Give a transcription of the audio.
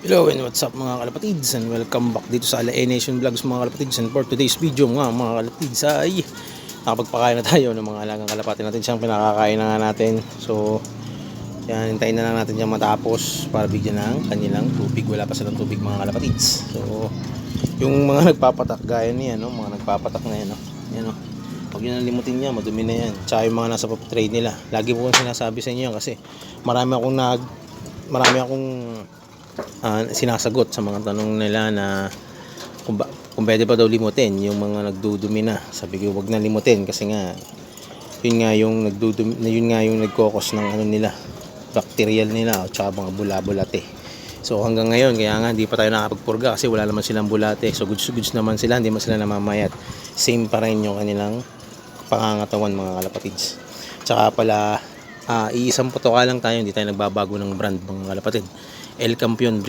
Hello and what's up mga kalapatids and welcome back dito sa Ala Nation Vlogs mga kalapatids. And for today's video mga mga kalapatids ay nakapagpakain na tayo ng mga alagang kalapati natin. Siyang pinakakain na nga natin. So yan hintayin na lang natin siyang matapos para bigyan ng kanilang tubig. Wala pa silang tubig mga kalapatids. So yung mga nagpapatak gaya niya no? Mga nagpapatak na yan no? Yan no? Huwag nyo nang limutin niya, madumi na yan. Tsaka yung mga nasa pop tray nila. Lagi po kong sinasabi sa inyo yan kasi marami akong nag marami akong ah, sinasagot sa mga tanong nila na kung, ba, kung pwede pa daw limutin yung mga nagdudumi na. Sabi ko, wag na limutin kasi nga yun nga yung nagdudumi, yun nga yung nagkokos ng ano nila, bacterial nila o tsaka mga bula-bulate. So hanggang ngayon, kaya nga hindi pa tayo nakapagpurga kasi wala naman silang bulate. So goods goods naman sila, hindi man sila namamayat. Same pa rin yung kanilang pangangatawan mga kalapatids. Tsaka pala, ah, iisang putoka lang tayo, hindi tayo nagbabago ng brand mga kalapatid. el campeón británico.